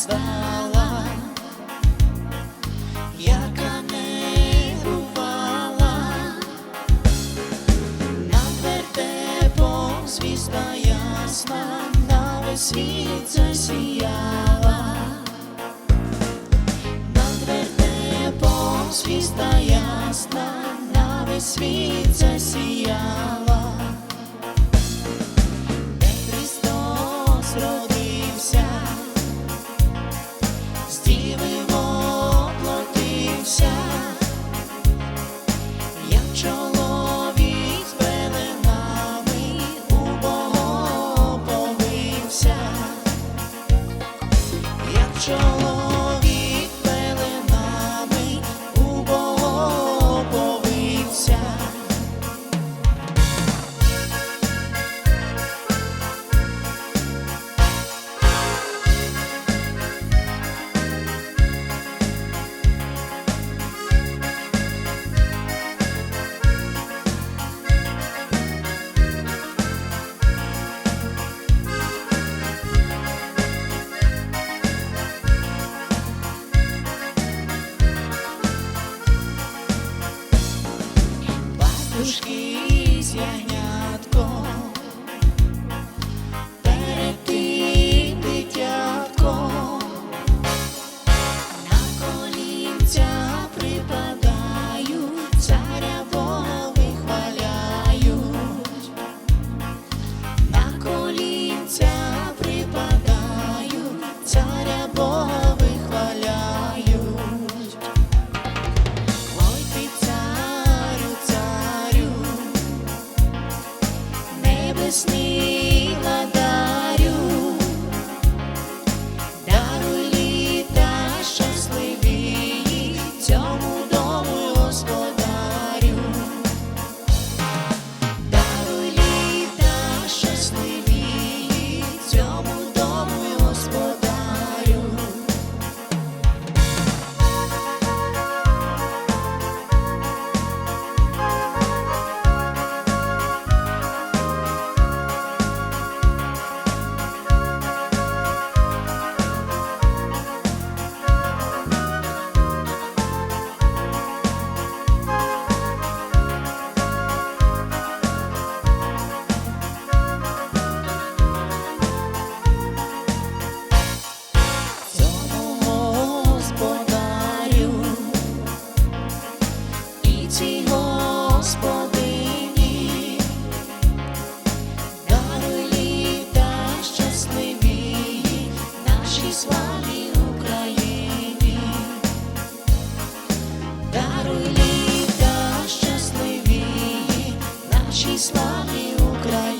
звела, яка не бувала, на тверде звізда ясна, на весь світ засіяла, на тверде звізда ясна, на весь світ засіяла. 就 Пастушки з ягнятком, close door. господині, даруй літа щасливі нашій славі Україні, даруй літа щасливі нашій славі Україні.